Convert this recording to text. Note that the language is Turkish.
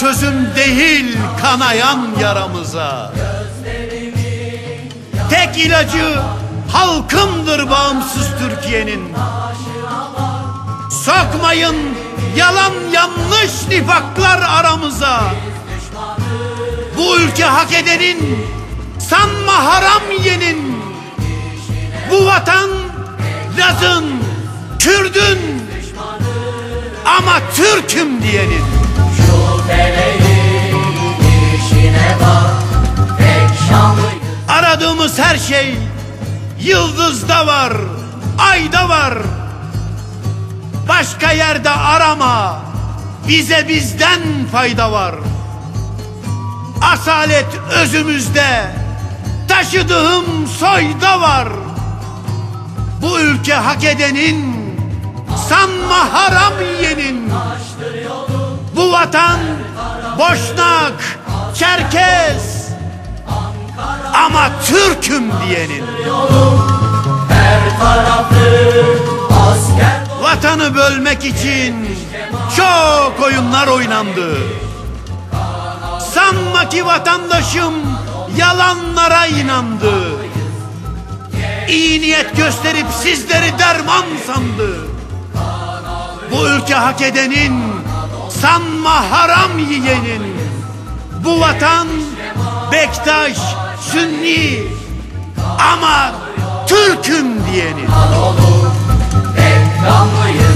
çözüm değil kanayan yaramıza. Tek ilacı halkımdır bağımsız Türkiye'nin. Sokmayın yalan yanlış nifaklar aramıza. Bu ülke hak edenin sanma haram yenin. Bu vatan Laz'ın, Kürdün ama Türk'üm diyenin. Aradığımız her şey yıldızda var, ayda var. Başka yerde arama, bize bizden fayda var. Asalet özümüzde, taşıdığım soyda var. Bu ülke hak edenin, sanma haram. Bu vatan Boşnak, Çerkez, ama Türk'üm diyenin. Vatanı bölmek için çok oyunlar oynandı. Sanma ki vatandaşım yalanlara inandı. İyi niyet gösterip sizleri derman sandı. Bu ülke hak edenin sanma haram yiyenin. Bu vatan Bektaş, Sünni ama Türk'üm diyenin. Anadolu Pek kanlıyız